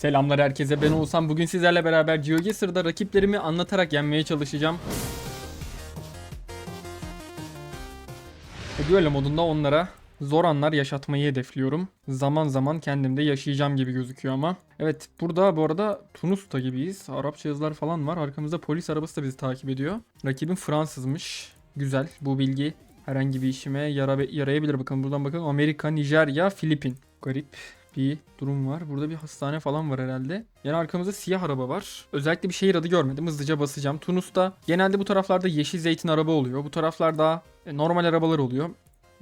Selamlar herkese ben Oğuzhan. Bugün sizlerle beraber GeoGuessr'da rakiplerimi anlatarak yenmeye çalışacağım. E, Düello modunda onlara zor anlar yaşatmayı hedefliyorum. Zaman zaman kendimde yaşayacağım gibi gözüküyor ama. Evet burada bu arada Tunus'ta gibiyiz. Arapça yazılar falan var. Arkamızda polis arabası da bizi takip ediyor. Rakibim Fransızmış. Güzel. Bu bilgi herhangi bir işime yara yarayabilir. Bakın buradan bakalım. Amerika, Nijerya, Filipin. Garip bir durum var. Burada bir hastane falan var herhalde. Yani arkamızda siyah araba var. Özellikle bir şehir adı görmedim. Hızlıca basacağım. Tunus'ta genelde bu taraflarda yeşil zeytin araba oluyor. Bu taraflarda e, normal arabalar oluyor.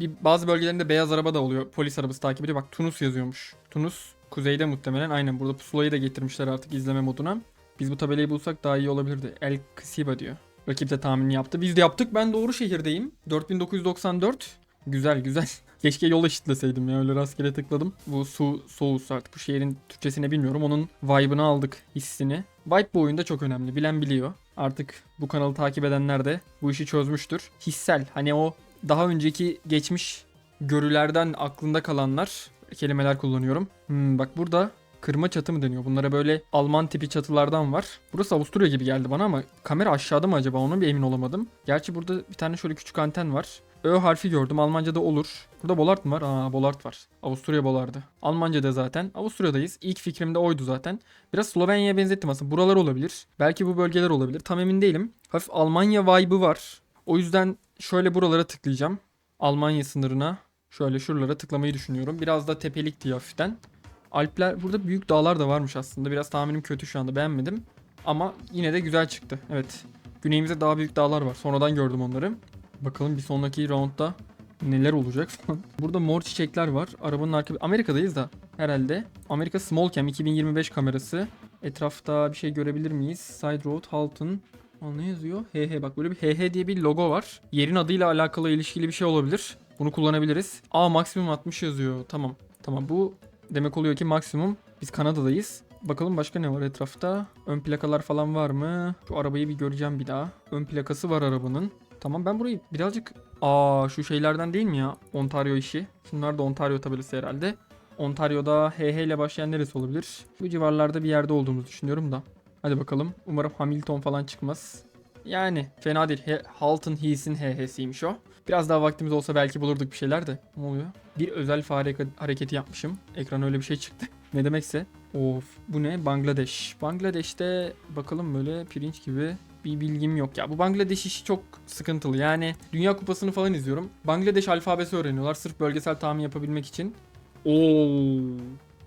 Bir bazı bölgelerinde beyaz araba da oluyor. Polis arabası takip ediyor. Bak Tunus yazıyormuş. Tunus kuzeyde muhtemelen. Aynen burada pusulayı da getirmişler artık izleme moduna. Biz bu tabelayı bulsak daha iyi olabilirdi. El Kisiba diyor. Rakip de tahmin yaptı. Biz de yaptık. Ben doğru şehirdeyim. 4994. Güzel güzel. Keşke yol eşitleseydim ya öyle rastgele tıkladım. Bu su soğus artık bu şehrin Türkçesini bilmiyorum. Onun vibe'ını aldık hissini. Vibe bu oyunda çok önemli. Bilen biliyor. Artık bu kanalı takip edenler de bu işi çözmüştür. Hissel hani o daha önceki geçmiş görülerden aklında kalanlar kelimeler kullanıyorum. Hmm, bak burada kırma çatı mı deniyor? Bunlara böyle Alman tipi çatılardan var. Burası Avusturya gibi geldi bana ama kamera aşağıda mı acaba? Ona bir emin olamadım. Gerçi burada bir tane şöyle küçük anten var. Ö harfi gördüm. Almanca'da olur. Burada Bollard mı var? Aa Bollard var. Avusturya Bollard'ı. Almanca'da zaten. Avusturya'dayız. İlk fikrim de oydu zaten. Biraz Slovenya'ya benzettim aslında. Buralar olabilir. Belki bu bölgeler olabilir. Tam emin değilim. Hafif Almanya vibe'ı var. O yüzden şöyle buralara tıklayacağım. Almanya sınırına. Şöyle şuralara tıklamayı düşünüyorum. Biraz da tepelik diye hafiften. Alpler burada büyük dağlar da varmış aslında. Biraz tahminim kötü şu anda beğenmedim. Ama yine de güzel çıktı. Evet. Güneyimizde daha büyük dağlar var. Sonradan gördüm onları. Bakalım bir sonraki roundda neler olacak. Burada mor çiçekler var. Arabanın arka... Amerika'dayız da herhalde. Amerika Small Cam 2025 kamerası. Etrafta bir şey görebilir miyiz? Side Road, Halton. Aa, ne yazıyor? HH bak böyle bir HH diye bir logo var. Yerin adıyla alakalı ilişkili bir şey olabilir. Bunu kullanabiliriz. Aa maksimum 60 yazıyor. Tamam. Tamam bu demek oluyor ki maksimum. Biz Kanada'dayız. Bakalım başka ne var etrafta? Ön plakalar falan var mı? Şu arabayı bir göreceğim bir daha. Ön plakası var arabanın. Tamam ben burayı birazcık... Aa şu şeylerden değil mi ya? Ontario işi. Şunlar da Ontario tabelası herhalde. Ontario'da HH ile başlayan neresi olabilir? Bu civarlarda bir yerde olduğumuzu düşünüyorum da. Hadi bakalım. Umarım Hamilton falan çıkmaz. Yani fena değil. He, Halton Heath'in HH'siymiş o. Biraz daha vaktimiz olsa belki bulurduk bir şeyler de. Ne oluyor? Bir özel fare hareketi yapmışım. Ekran öyle bir şey çıktı. ne demekse. Of bu ne? Bangladeş. Bangladeş'te bakalım böyle pirinç gibi bir bilgim yok ya. Bu Bangladeş işi çok sıkıntılı. Yani Dünya Kupası'nı falan izliyorum. Bangladeş alfabesi öğreniyorlar sırf bölgesel tahmin yapabilmek için. Oo,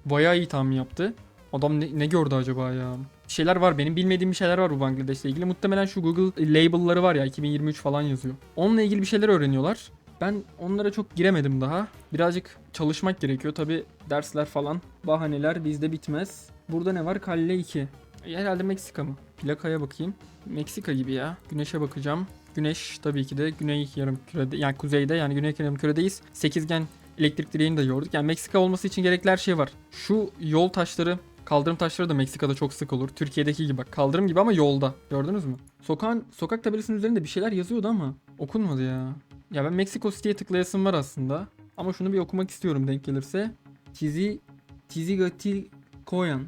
bayağı iyi tahmin yaptı. Adam ne, ne gördü acaba ya? Şeyler var benim bilmediğim bir şeyler var bu Bangladeş'le ilgili. Muhtemelen şu Google label'ları var ya 2023 falan yazıyor. Onunla ilgili bir şeyler öğreniyorlar. Ben onlara çok giremedim daha. Birazcık çalışmak gerekiyor. Tabi dersler falan, bahaneler bizde bitmez. Burada ne var? Kalle 2. Herhalde Meksika mı? Plakaya bakayım. Meksika gibi ya. Güneşe bakacağım. Güneş tabii ki de güney yarım kürede yani kuzeyde yani güney yarım küredeyiz. Sekizgen elektrik direğini de gördük. Yani Meksika olması için gerekli her şey var. Şu yol taşları Kaldırım taşları da Meksika'da çok sık olur. Türkiye'deki gibi bak kaldırım gibi ama yolda. Gördünüz mü? Sokağın sokak tabelasının üzerinde bir şeyler yazıyordu ama okunmadı ya. Ya ben Meksiko City'ye tıklayasım var aslında. Ama şunu bir okumak istiyorum denk gelirse. Tizi Tizigati Koyan.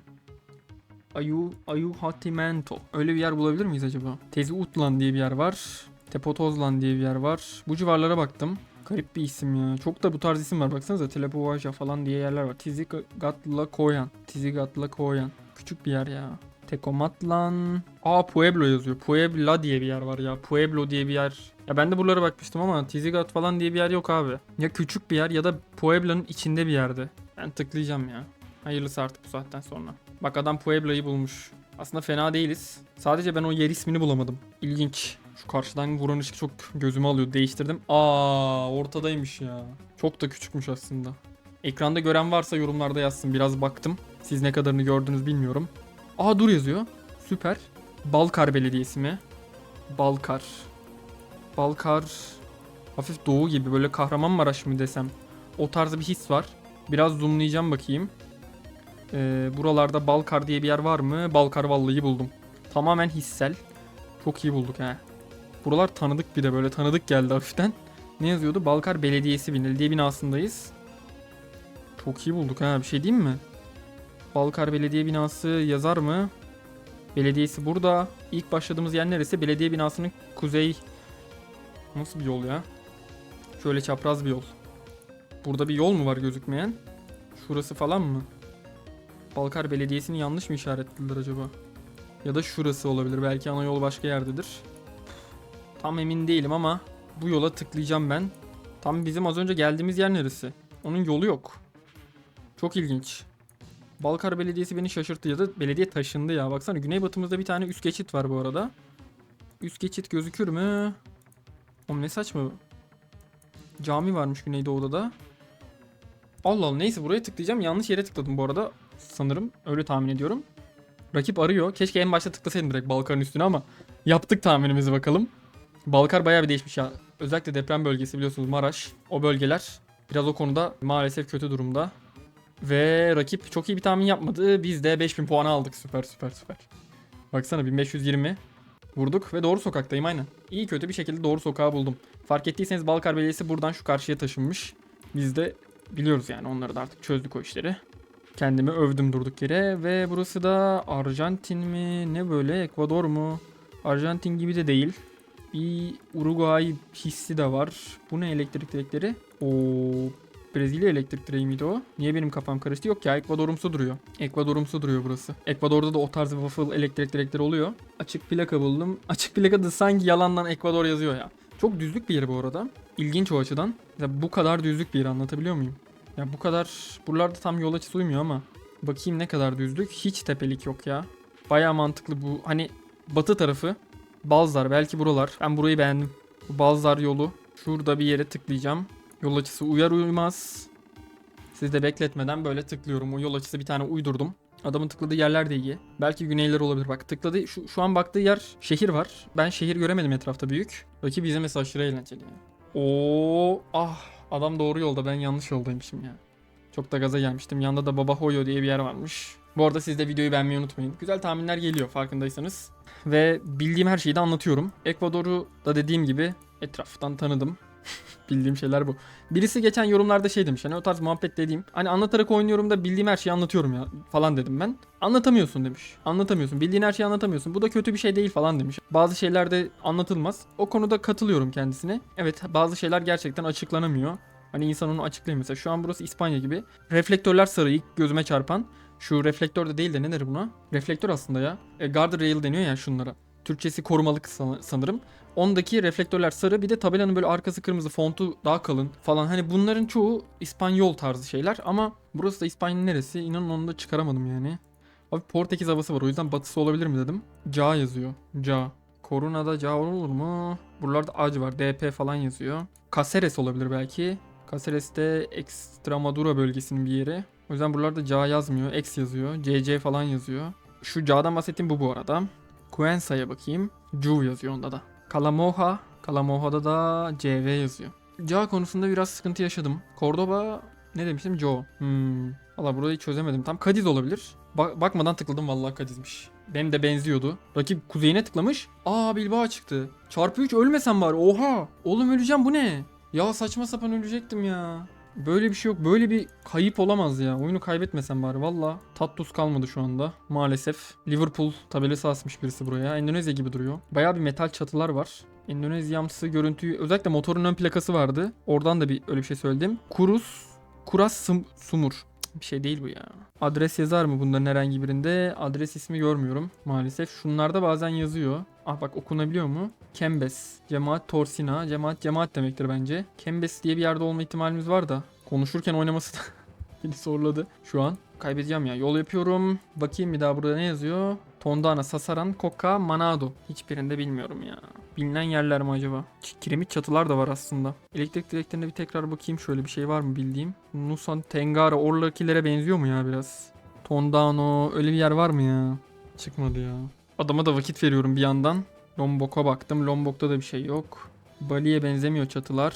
Ayu Ayu Hatimento. Öyle bir yer bulabilir miyiz acaba? Tezi Utlan diye bir yer var. Tepotozlan diye bir yer var. Bu civarlara baktım. Garip bir isim ya. Çok da bu tarz isim var. Baksanıza Telepovaja falan diye yerler var. Tizigatla Koyan. Tizigatla Koyan. Küçük bir yer ya. Tekomatlan. Aa Pueblo yazıyor. Puebla diye bir yer var ya. Pueblo diye bir yer. Ya ben de buralara bakmıştım ama Tizigat falan diye bir yer yok abi. Ya küçük bir yer ya da Pueblo'nun içinde bir yerde. Ben tıklayacağım ya. Hayırlısı artık bu saatten sonra. Bak adam Pueblo'yu bulmuş. Aslında fena değiliz. Sadece ben o yer ismini bulamadım. İlginç. Şu karşıdan vuran ışık çok gözümü alıyor. Değiştirdim. Aa ortadaymış ya. Çok da küçükmüş aslında. Ekranda gören varsa yorumlarda yazsın. Biraz baktım. Siz ne kadarını gördünüz bilmiyorum. Aa dur yazıyor. Süper. Balkar Belediyesi mi? Balkar. Balkar. Hafif doğu gibi böyle Kahramanmaraş mı desem. O tarzı bir his var. Biraz zoomlayacağım bakayım. Ee, buralarda Balkar diye bir yer var mı? Balkar vallahi buldum. Tamamen hissel. Çok iyi bulduk ha. Buralar tanıdık bir de böyle tanıdık geldi hafiften. Ne yazıyordu? Balkar Belediyesi Belediye binasındayız. Çok iyi bulduk ha bir şey diyeyim mi? Balkar Belediye Binası yazar mı? Belediyesi burada. İlk başladığımız yer neresi? Belediye binasının kuzey... Nasıl bir yol ya? Şöyle çapraz bir yol. Burada bir yol mu var gözükmeyen? Şurası falan mı? Balkar Belediyesi'ni yanlış mı işaretlediler acaba? Ya da şurası olabilir. Belki ana yol başka yerdedir. Tam emin değilim ama bu yola tıklayacağım ben. Tam bizim az önce geldiğimiz yer neresi? Onun yolu yok. Çok ilginç. Balkar Belediyesi beni şaşırttı ya da belediye taşındı ya. Baksana güneybatımızda bir tane üst geçit var bu arada. Üst geçit gözükür mü? Oğlum ne saçma. Cami varmış güneydoğuda da. Allah Allah neyse buraya tıklayacağım. Yanlış yere tıkladım bu arada. Sanırım öyle tahmin ediyorum. Rakip arıyor. Keşke en başta tıklasaydım direkt Balkar'ın üstüne ama yaptık tahminimizi bakalım. Balkar bayağı bir değişmiş ya. Özellikle deprem bölgesi biliyorsunuz Maraş. O bölgeler biraz o konuda maalesef kötü durumda. Ve rakip çok iyi bir tahmin yapmadı. Biz de 5000 puanı aldık. Süper süper süper. Baksana 1520 vurduk ve doğru sokaktayım aynen. İyi kötü bir şekilde doğru sokağı buldum. Fark ettiyseniz Balkar Belediyesi buradan şu karşıya taşınmış. Biz de biliyoruz yani onları da artık çözdük o işleri. Kendimi övdüm durduk yere ve burası da Arjantin mi ne böyle Ekvador mu? Arjantin gibi de değil. Bir Uruguay hissi de var. Bu ne elektrik direkleri? Oo Brezilya elektrik direği miydi o? Niye benim kafam karıştı? Yok ya Ekvadorumsu duruyor. Ekvadorumsu duruyor burası. Ekvador'da da o tarz waffle elektrik direkleri oluyor. Açık plaka buldum. Açık plaka da sanki yalandan Ekvador yazıyor ya. Çok düzlük bir yer bu arada. İlginç o açıdan. Ya bu kadar düzlük bir yer anlatabiliyor muyum? Ya bu kadar buralarda tam yol açısı uymuyor ama bakayım ne kadar düzlük. Hiç tepelik yok ya. Baya mantıklı bu. Hani batı tarafı Balzar belki buralar. Ben burayı beğendim. Bu Balzar yolu. Şurada bir yere tıklayacağım. Yol açısı uyar uymaz. Siz de bekletmeden böyle tıklıyorum. O yol açısı bir tane uydurdum. Adamın tıkladığı yerler de iyi. Belki güneyler olabilir. Bak tıkladığı şu, şu an baktığı yer şehir var. Ben şehir göremedim etrafta büyük. Rakip bize mesela aşırı eğlenceli. yani. Oo ah adam doğru yolda ben yanlış yoldaymışım ya. Çok da gaza gelmiştim. Yanında da Baba Hoyo diye bir yer varmış. Bu arada siz de videoyu beğenmeyi unutmayın. Güzel tahminler geliyor farkındaysanız. Ve bildiğim her şeyi de anlatıyorum. Ekvador'u da dediğim gibi etraftan tanıdım. Bildiğim şeyler bu. Birisi geçen yorumlarda şey demiş hani o tarz muhabbet dediğim. Hani anlatarak oynuyorum da bildiğim her şeyi anlatıyorum ya falan dedim ben. Anlatamıyorsun demiş. Anlatamıyorsun. Bildiğin her şeyi anlatamıyorsun. Bu da kötü bir şey değil falan demiş. Bazı şeyler de anlatılmaz. O konuda katılıyorum kendisine. Evet bazı şeyler gerçekten açıklanamıyor. Hani insan onu açıklayamıyor. Mesela şu an burası İspanya gibi. Reflektörler sarı ilk gözüme çarpan. Şu reflektör de değil de ne der buna? Reflektör aslında ya. E, guardrail deniyor ya şunlara. Türkçesi korumalık san- sanırım. Ondaki reflektörler sarı bir de tabelanın böyle arkası kırmızı fontu daha kalın falan. Hani bunların çoğu İspanyol tarzı şeyler ama burası da İspanya'nın neresi? İnanın onu da çıkaramadım yani. Abi Portekiz havası var o yüzden batısı olabilir mi dedim. Ca yazıyor. Ca. Koruna'da Ca olur mu? Buralarda Ac var. DP falan yazıyor. Caceres olabilir belki. Caceres de Extremadura bölgesinin bir yeri. O yüzden buralarda Ca yazmıyor. X yazıyor. CC falan yazıyor. Şu Ca'dan bahsettiğim bu bu arada. Cuensa'ya bakayım. Cu yazıyor onda da. Kalamoha. Kalamoha'da da CV yazıyor. Ca konusunda biraz sıkıntı yaşadım. Cordoba ne demiştim? Jo. Hmm. Valla burayı çözemedim. Tam Kadiz olabilir. Ba- bakmadan tıkladım vallahi Kadiz'miş. Benim de benziyordu. Rakip kuzeyine tıklamış. Aa Bilbao çıktı. Çarpı 3 ölmesem bari. Oha. Oğlum öleceğim bu ne? Ya saçma sapan ölecektim ya. Böyle bir şey yok. Böyle bir kayıp olamaz ya. Oyunu kaybetmesem bari. Valla tat tuz kalmadı şu anda. Maalesef. Liverpool tabelası asmış birisi buraya. Endonezya gibi duruyor. Baya bir metal çatılar var. Endonezyamsı görüntüyü özellikle motorun ön plakası vardı. Oradan da bir öyle bir şey söyledim. Kurus Kuras Sum- Sumur. Bir şey değil bu ya. Adres yazar mı bunların herhangi birinde? Adres ismi görmüyorum maalesef. Şunlarda bazen yazıyor. Ah bak okunabiliyor mu? Kembes. Cemaat Torsina. Cemaat cemaat demektir bence. Kembes diye bir yerde olma ihtimalimiz var da. Konuşurken oynaması da beni zorladı şu an. Kaybedeceğim ya. Yol yapıyorum. Bakayım bir daha burada ne yazıyor? Tondana, Sasaran, Koka, Manado. Hiçbirinde bilmiyorum ya. Bilinen yerler mi acaba? Ç- Kiremit çatılar da var aslında. Elektrik direklerine bir tekrar bakayım şöyle bir şey var mı bildiğim. Nusan, Tengara, oradakilere benziyor mu ya biraz? Tondano öyle bir yer var mı ya? Çıkmadı ya. Adama da vakit veriyorum bir yandan. Lombok'a baktım. Lombok'ta da bir şey yok. Bali'ye benzemiyor çatılar.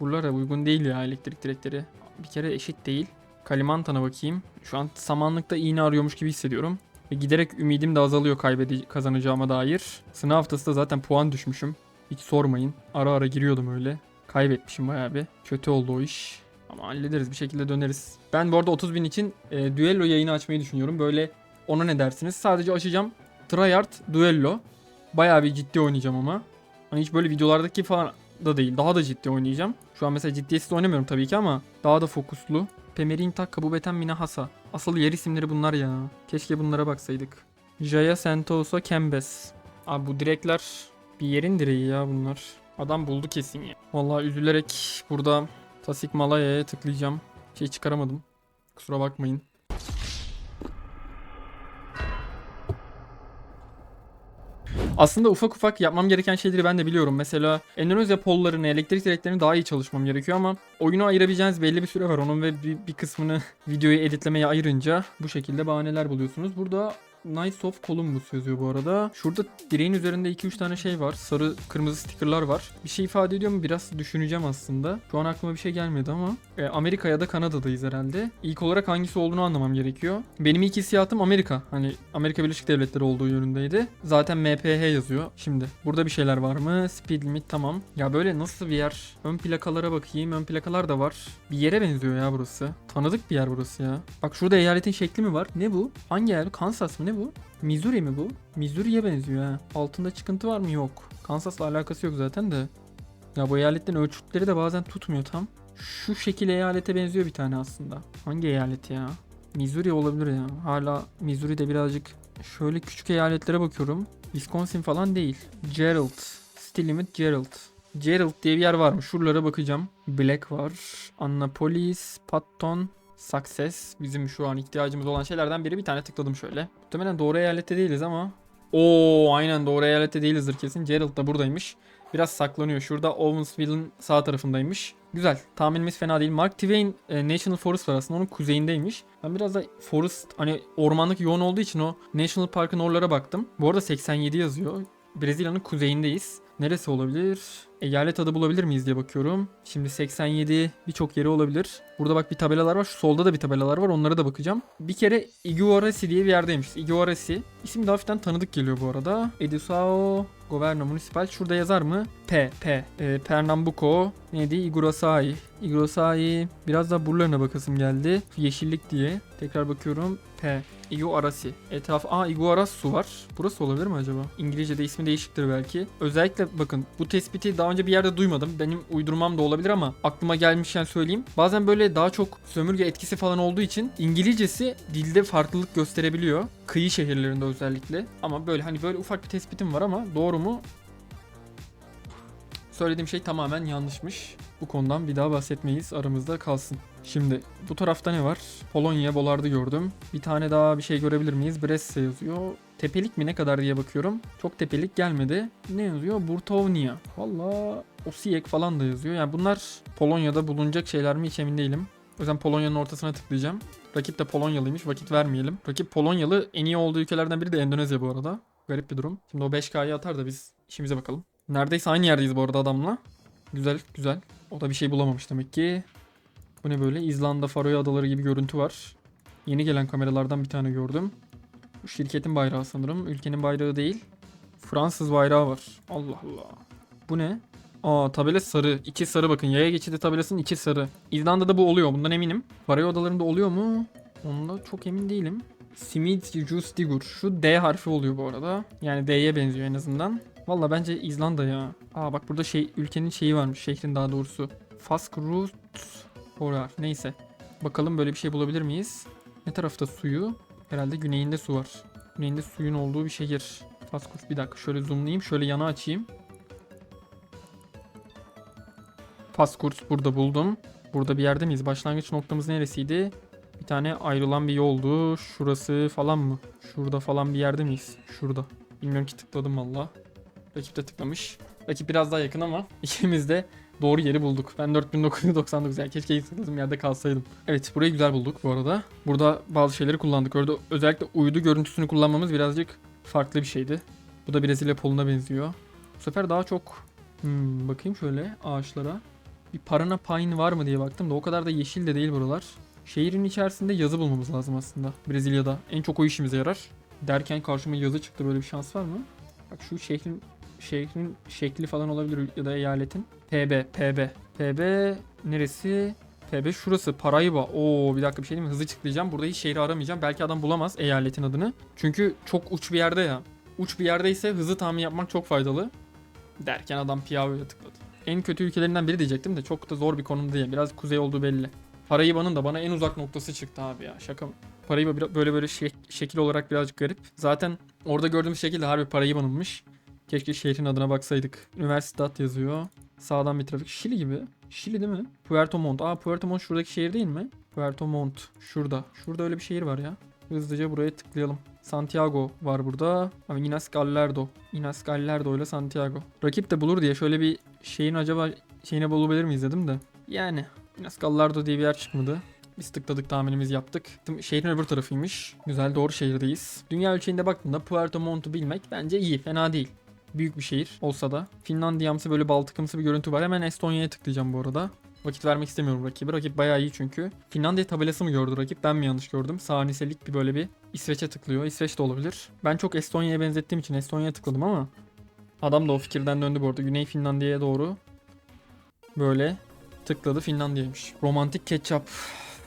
Buralara uygun değil ya elektrik direkleri. Bir kere eşit değil. Kalimantan'a bakayım. Şu an samanlıkta iğne arıyormuş gibi hissediyorum. Ve giderek ümidim de azalıyor kaybede kazanacağıma dair. Sınav haftası da zaten puan düşmüşüm. Hiç sormayın. Ara ara giriyordum öyle. Kaybetmişim bayağı bir. Kötü oldu o iş. Ama hallederiz bir şekilde döneriz. Ben bu arada 30 bin için e, düello yayını açmayı düşünüyorum. Böyle ona ne dersiniz? Sadece açacağım. Tryhard düello. Bayağı bir ciddi oynayacağım ama. Hani hiç böyle videolardaki falan da değil. Daha da ciddi oynayacağım. Şu an mesela ciddiyetsiz oynamıyorum tabii ki ama daha da fokuslu. Pemerin Tak, Kabubeten Minahasa. Asıl yer isimleri bunlar ya. Keşke bunlara baksaydık. Jaya Sentosa Kembes. Abi bu direkler bir yerin direği ya bunlar. Adam buldu kesin ya. Vallahi üzülerek burada Tasik Malaya'ya tıklayacağım. Şey çıkaramadım. Kusura bakmayın. Aslında ufak ufak yapmam gereken şeyleri ben de biliyorum. Mesela Endonezya pollarını, elektrik direklerini daha iyi çalışmam gerekiyor ama oyunu ayırabileceğiniz belli bir süre var. Onun ve bir, bir kısmını videoyu editlemeye ayırınca bu şekilde bahaneler buluyorsunuz. Burada Knights of Columbus yazıyor bu arada. Şurada direğin üzerinde 2-3 tane şey var. Sarı, kırmızı stickerlar var. Bir şey ifade ediyor mu? Biraz düşüneceğim aslında. Şu an aklıma bir şey gelmedi ama. E, Amerika ya da Kanada'dayız herhalde. İlk olarak hangisi olduğunu anlamam gerekiyor. Benim ilk hissiyatım Amerika. Hani Amerika Birleşik Devletleri olduğu yönündeydi. Zaten MPH yazıyor. Şimdi burada bir şeyler var mı? Speed limit tamam. Ya böyle nasıl bir yer? Ön plakalara bakayım. Ön plakalar da var. Bir yere benziyor ya burası. Tanıdık bir yer burası ya. Bak şurada eyaletin şekli mi var? Ne bu? Hangi yer? Kansas mı? Ne bu? Missouri mi bu? Missouri'ye benziyor ha. Altında çıkıntı var mı? Yok. Kansas'la alakası yok zaten de. Ya bu eyaletten ölçütleri de bazen tutmuyor tam. Şu şekil eyalete benziyor bir tane aslında. Hangi eyalet ya? Missouri olabilir ya. Hala Missouri'de birazcık şöyle küçük eyaletlere bakıyorum. Wisconsin falan değil. Gerald. City Limit Gerald. Gerald diye bir yer varmış. Şuralara bakacağım. Black var. Annapolis, Patton, Success. Bizim şu an ihtiyacımız olan şeylerden biri. Bir tane tıkladım şöyle. Muhtemelen doğru eyalette değiliz ama. Oo aynen doğru eyalette değilizdir kesin. Gerald da buradaymış. Biraz saklanıyor. Şurada Owensville'ın sağ tarafındaymış. Güzel. Tahminimiz fena değil. Mark Twain e, National Forest var aslında. Onun kuzeyindeymiş. Ben biraz da Forest hani ormanlık yoğun olduğu için o National Park'ın oralara baktım. Bu arada 87 yazıyor. Brezilya'nın kuzeyindeyiz. Neresi olabilir? Eyalet adı bulabilir miyiz diye bakıyorum. Şimdi 87 birçok yeri olabilir. Burada bak bir tabelalar var. Şu solda da bir tabelalar var. Onlara da bakacağım. Bir kere Iguaresi diye bir yerdeymiş. Iguaresi. İsim de hafiften tanıdık geliyor bu arada. Edusao Governo Municipal. Şurada yazar mı? P. P. E, Pernambuco. Neydi? Igurasai. Igurasai. Biraz da buralarına bakasım geldi. Yeşillik diye. Tekrar bakıyorum. P. Iguarasi. Etraf. Aa Iguarasu var. Burası olabilir mi acaba? İngilizce'de ismi değişiktir belki. Özellikle bakın bu tespiti daha önce bir yerde duymadım. Benim uydurmam da olabilir ama aklıma gelmişken söyleyeyim. Bazen böyle daha çok sömürge etkisi falan olduğu için İngilizcesi dilde farklılık gösterebiliyor. Kıyı şehirlerinde özellikle. Ama böyle hani böyle ufak bir tespitim var ama doğru mu? Söylediğim şey tamamen yanlışmış. Bu konudan bir daha bahsetmeyiz. Aramızda kalsın. Şimdi bu tarafta ne var? Polonya, Bolard'ı gördüm. Bir tane daha bir şey görebilir miyiz? Bresse yazıyor. Tepelik mi ne kadar diye bakıyorum. Çok tepelik gelmedi. Ne yazıyor? Burtownia. Valla Osijek falan da yazıyor. Yani bunlar Polonya'da bulunacak şeyler mi hiç emin değilim. O yüzden Polonya'nın ortasına tıklayacağım. Rakip de Polonyalıymış. Vakit vermeyelim. Rakip Polonyalı. En iyi olduğu ülkelerden biri de Endonezya bu arada. Garip bir durum. Şimdi o 5K'yı atar da biz işimize bakalım. Neredeyse aynı yerdeyiz bu arada adamla. Güzel güzel. O da bir şey bulamamış demek ki. Bu ne böyle? İzlanda, Faroe Adaları gibi görüntü var. Yeni gelen kameralardan bir tane gördüm. Bu şirketin bayrağı sanırım. Ülkenin bayrağı değil. Fransız bayrağı var. Allah Allah. Bu ne? Aa tabela sarı. İki sarı bakın. Yaya geçidi tabelasının iki sarı. İzlanda'da bu oluyor. Bundan eminim. Faroe Adalarında oluyor mu? Onda çok emin değilim. Simit Justigur. Şu D harfi oluyor bu arada. Yani D'ye benziyor en azından. Valla bence İzlanda ya. Aa bak burada şey ülkenin şeyi varmış. Şehrin daha doğrusu. Faskrut Horar. Neyse. Bakalım böyle bir şey bulabilir miyiz? Ne tarafta suyu? Herhalde güneyinde su var. Güneyinde suyun olduğu bir şehir. Faskrut bir dakika şöyle zoomlayayım. Şöyle yana açayım. Faskurt burada buldum. Burada bir yerde miyiz? Başlangıç noktamız neresiydi? Bir tane ayrılan bir yoldu. Şurası falan mı? Şurada falan bir yerde miyiz? Şurada. Bilmiyorum ki tıkladım valla. Rakip de tıklamış. Rakip biraz daha yakın ama ikimiz de doğru yeri bulduk. Ben 4999 yani keşke tıkladığım yerde kalsaydım. Evet burayı güzel bulduk bu arada. Burada bazı şeyleri kullandık. Orada özellikle uydu görüntüsünü kullanmamız birazcık farklı bir şeydi. Bu da Brezilya poluna benziyor. Bu sefer daha çok hmm, bakayım şöyle ağaçlara. Bir parana pine var mı diye baktım da o kadar da yeşil de değil buralar. Şehrin içerisinde yazı bulmamız lazım aslında Brezilya'da. En çok o işimize yarar. Derken karşıma yazı çıktı böyle bir şans var mı? Bak şu şehrin şehrin şekli falan olabilir ya da eyaletin. PB, PB. PB neresi? P5 şurası. Paraiba. Oo bir dakika bir şey diyeyim mi? Hızlı tıklayacağım. Burada hiç şehri aramayacağım. Belki adam bulamaz eyaletin adını. Çünkü çok uç bir yerde ya. Uç bir yerdeyse hızlı tahmin yapmak çok faydalı. Derken adam Piavo'ya tıkladı. En kötü ülkelerinden biri diyecektim de çok da zor bir konum değil. Biraz kuzey olduğu belli. Paraiba'nın da bana en uzak noktası çıktı abi ya. Şaka mı? Paraiba böyle böyle şek- şekil olarak birazcık garip. Zaten orada gördüğümüz şekil de harbi Paraiba'nınmış. Keşke şehrin adına baksaydık. Universidad yazıyor. Sağdan bir trafik. Şili gibi. Şili değil mi? Puerto Montt. Aa Puerto Montt şuradaki şehir değil mi? Puerto Montt. Şurada. Şurada öyle bir şehir var ya. Hızlıca buraya tıklayalım. Santiago var burada. Ama Inas Gallardo. Inas Gallardo ile Santiago. Rakip de bulur diye şöyle bir şeyin acaba şeyine bulabilir miyiz dedim de. Yani Inas Gallardo diye bir yer çıkmadı. Biz tıkladık tahminimizi yaptık. Tım- Şehrin öbür tarafıymış. Güzel doğru şehirdeyiz. Dünya ölçeğinde baktığında Puerto Montt'u bilmek bence iyi. Fena değil. Büyük bir şehir olsa da. Finlandiyamsı böyle Baltıkımsı bir görüntü var. Hemen Estonya'ya tıklayacağım bu arada. Vakit vermek istemiyorum rakibi. Rakip bayağı iyi çünkü. Finlandiya tabelası mı gördü rakip? Ben mi yanlış gördüm? Saniselik bir böyle bir İsveç'e tıklıyor. İsveç de olabilir. Ben çok Estonya'ya benzettiğim için Estonya'ya tıkladım ama adam da o fikirden döndü bu arada. Güney Finlandiya'ya doğru böyle tıkladı Finlandiya'ymış. Romantik ketçap.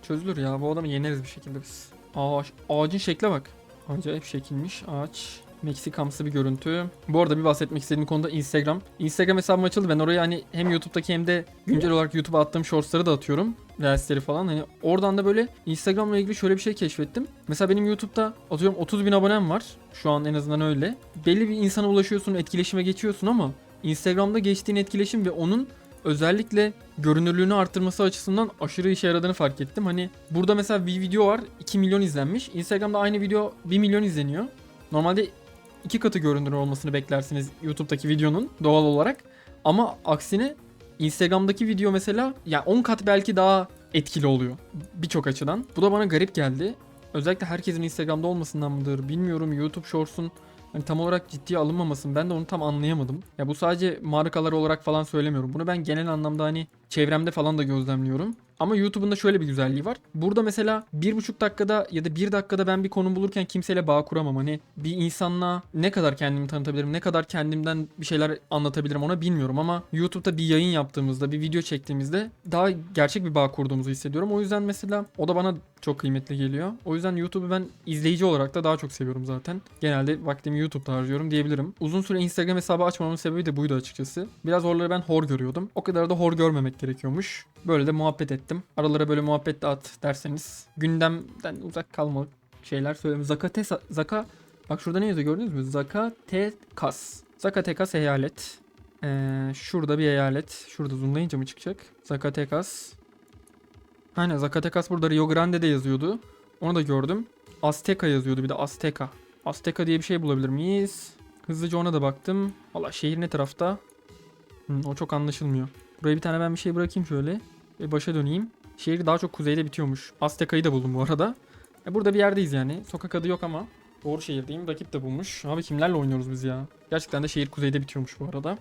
Çözülür ya. Bu adamı yeneriz bir şekilde biz. Ağaç, ağacın şekle bak. Acayip şekilmiş ağaç. Meksikamsı bir görüntü. Bu arada bir bahsetmek istediğim konuda Instagram. Instagram hesabım açıldı. Ben oraya hani hem YouTube'daki hem de güncel olarak YouTube'a attığım shortsları da atıyorum. Reelsleri falan. Hani oradan da böyle Instagram'la ilgili şöyle bir şey keşfettim. Mesela benim YouTube'da atıyorum 30 bin abonem var. Şu an en azından öyle. Belli bir insana ulaşıyorsun, etkileşime geçiyorsun ama Instagram'da geçtiğin etkileşim ve onun özellikle görünürlüğünü arttırması açısından aşırı işe yaradığını fark ettim. Hani burada mesela bir video var 2 milyon izlenmiş. Instagram'da aynı video 1 milyon izleniyor. Normalde iki katı görünür olmasını beklersiniz YouTube'daki videonun doğal olarak. Ama aksine Instagram'daki video mesela ya 10 kat belki daha etkili oluyor birçok açıdan. Bu da bana garip geldi. Özellikle herkesin Instagram'da olmasından mıdır bilmiyorum. YouTube Shorts'un hani tam olarak ciddiye alınmamasın. Ben de onu tam anlayamadım. Ya bu sadece markalar olarak falan söylemiyorum. Bunu ben genel anlamda hani çevremde falan da gözlemliyorum. Ama YouTube'un da şöyle bir güzelliği var. Burada mesela bir buçuk dakikada ya da bir dakikada ben bir konum bulurken kimseyle bağ kuramam. Hani bir insanla ne kadar kendimi tanıtabilirim, ne kadar kendimden bir şeyler anlatabilirim ona bilmiyorum. Ama YouTube'da bir yayın yaptığımızda, bir video çektiğimizde daha gerçek bir bağ kurduğumuzu hissediyorum. O yüzden mesela o da bana çok kıymetli geliyor. O yüzden YouTube'u ben izleyici olarak da daha çok seviyorum zaten. Genelde vaktimi YouTube'da harcıyorum diyebilirim. Uzun süre Instagram hesabı açmamın sebebi de buydu açıkçası. Biraz oraları ben hor görüyordum. O kadar da hor görmemek gerekiyormuş. Böyle de muhabbet ettim. Aralara böyle muhabbet de at derseniz gündemden uzak kalmalık şeyler söyleyeyim. Zakatesa, Zaka bak şurada ne yazıyor gördünüz mü? Zakatekas. Zakatekas eyalet. Ee, şurada bir eyalet. Şurada zoomlayınca mı çıkacak? Zakatekas. Aynen Zacatecas burada Rio Grande'de yazıyordu. Onu da gördüm. Azteca yazıyordu bir de Azteca. Azteca diye bir şey bulabilir miyiz? Hızlıca ona da baktım. Valla şehir ne tarafta? Hı, o çok anlaşılmıyor. Buraya bir tane ben bir şey bırakayım şöyle. Ve başa döneyim. Şehir daha çok kuzeyde bitiyormuş. Azteca'yı da buldum bu arada. E burada bir yerdeyiz yani. Sokak adı yok ama. Doğru şehirdeyim. Rakip de bulmuş. Abi kimlerle oynuyoruz biz ya? Gerçekten de şehir kuzeyde bitiyormuş bu arada.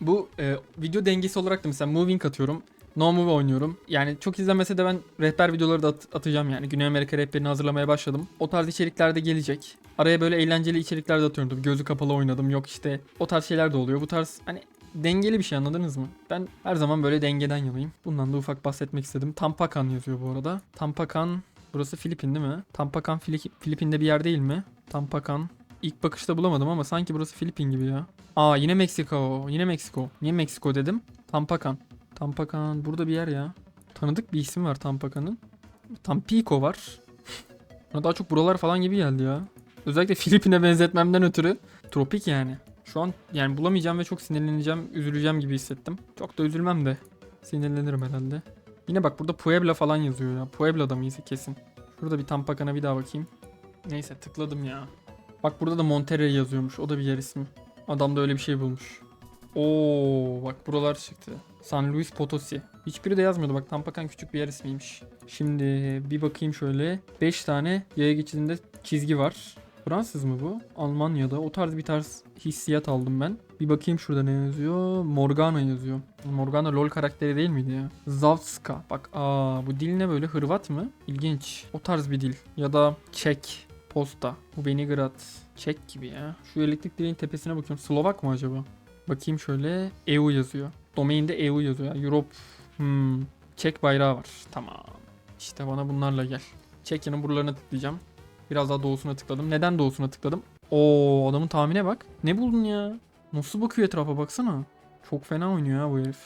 Bu e, video dengesi olarak da mesela moving atıyorum. No Move oynuyorum. Yani çok izlenmese de ben rehber videoları da at- atacağım yani. Güney Amerika rehberini hazırlamaya başladım. O tarz içerikler de gelecek. Araya böyle eğlenceli içerikler de atıyorum. Gözü kapalı oynadım. Yok işte o tarz şeyler de oluyor. Bu tarz hani dengeli bir şey anladınız mı? Ben her zaman böyle dengeden yanayım. Bundan da ufak bahsetmek istedim. Tampakan yazıyor bu arada. Tampakan burası Filipin değil mi? Tampakan Fili- Filipin'de bir yer değil mi? Tampakan İlk bakışta bulamadım ama sanki burası Filipin gibi ya. Aa yine Meksiko. Yine Meksiko. Niye Meksiko dedim? Tampakan. Tampakan burada bir yer ya. Tanıdık bir isim var Tampakan'ın. Tampico var. Bana daha çok buralar falan gibi geldi ya. Özellikle Filipin'e benzetmemden ötürü. Tropik yani. Şu an yani bulamayacağım ve çok sinirleneceğim, üzüleceğim gibi hissettim. Çok da üzülmem de. Sinirlenirim herhalde. Yine bak burada Puebla falan yazıyor ya. Puebla'da mıyız kesin. Şurada bir Tampakan'a bir daha bakayım. Neyse tıkladım ya. Bak burada da Monterrey yazıyormuş. O da bir yer ismi. Adam da öyle bir şey bulmuş. Oo bak buralar çıktı. San Luis Potosi. Hiçbiri de yazmıyordu. Bak Tampakan küçük bir yer ismiymiş. Şimdi bir bakayım şöyle. 5 tane yaya geçidinde çizgi var. Fransız mı bu? Almanya'da. O tarz bir tarz hissiyat aldım ben. Bir bakayım şurada ne yazıyor. Morgana yazıyor. Morgana LoL karakteri değil miydi ya? Zavska. Bak aa bu dil ne böyle? Hırvat mı? İlginç. O tarz bir dil. Ya da Çek. Posta. Bu Benigrad. Çek gibi ya. Şu elektrik direğin tepesine bakıyorum. Slovak mı acaba? Bakayım şöyle. EU yazıyor. Domainde EU yazıyor. ya. Europe. Hmm. Çek bayrağı var. Tamam. İşte bana bunlarla gel. Çekya'nın buralarına tıklayacağım. Biraz daha doğusuna tıkladım. Neden doğusuna tıkladım? Oo adamın tahmine bak. Ne buldun ya? Nasıl bakıyor etrafa baksana. Çok fena oynuyor ha bu herif.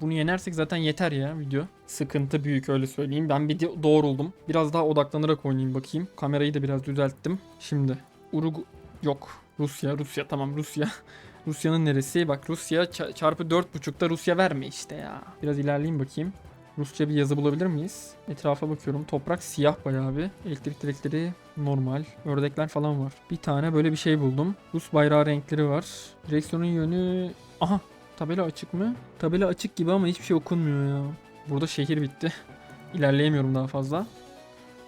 Bunu yenersek zaten yeter ya video. Sıkıntı büyük öyle söyleyeyim. Ben bir doğruldum. Biraz daha odaklanarak oynayayım bakayım. Kamerayı da biraz düzelttim. Şimdi Urug yok. Rusya, Rusya tamam Rusya. Rusya'nın neresi? Bak Rusya ça- çarpı 4.5'da Rusya verme işte ya. Biraz ilerleyeyim bakayım. Rusça bir yazı bulabilir miyiz? Etrafa bakıyorum. Toprak siyah bayağı bir. Elektrik direkleri normal. Ördekler falan var. Bir tane böyle bir şey buldum. Rus bayrağı renkleri var. Direksiyonun yönü... Aha tabela açık mı? Tabela açık gibi ama hiçbir şey okunmuyor ya. Burada şehir bitti. İlerleyemiyorum daha fazla.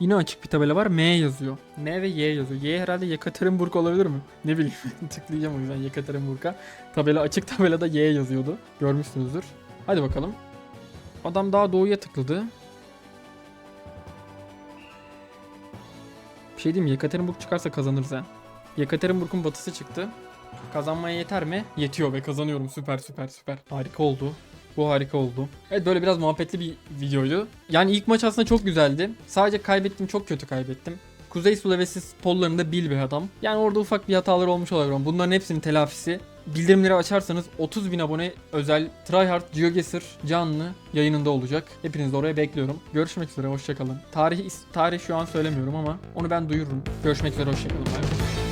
Yine açık bir tabela var. M yazıyor. M ve Y yazıyor. Y herhalde Yekaterinburg olabilir mi? Ne bileyim. Tıklayacağım o yüzden Yekaterinburg'a. Tabela açık tabelada Y yazıyordu. Görmüşsünüzdür. Hadi bakalım. Adam daha doğuya tıkladı. Bir şey diyeyim? Yekaterinburg çıkarsa kazanırız ha. Yekaterinburg'un batısı çıktı. Kazanmaya yeter mi? Yetiyor ve kazanıyorum. Süper süper süper. Harika oldu. Bu harika oldu. Evet böyle biraz muhabbetli bir videoydu. Yani ilk maç aslında çok güzeldi. Sadece kaybettim çok kötü kaybettim. Kuzey Sulawesi pollarında bil bir adam. Yani orada ufak bir hatalar olmuş olabilir ama bunların hepsinin telafisi. Bildirimleri açarsanız 30 bin abone özel Tryhard GeoGuessr canlı yayınında olacak. Hepinizi oraya bekliyorum. Görüşmek üzere hoşçakalın. Tarih, tarih şu an söylemiyorum ama onu ben duyururum. Görüşmek üzere hoşçakalın. Bay.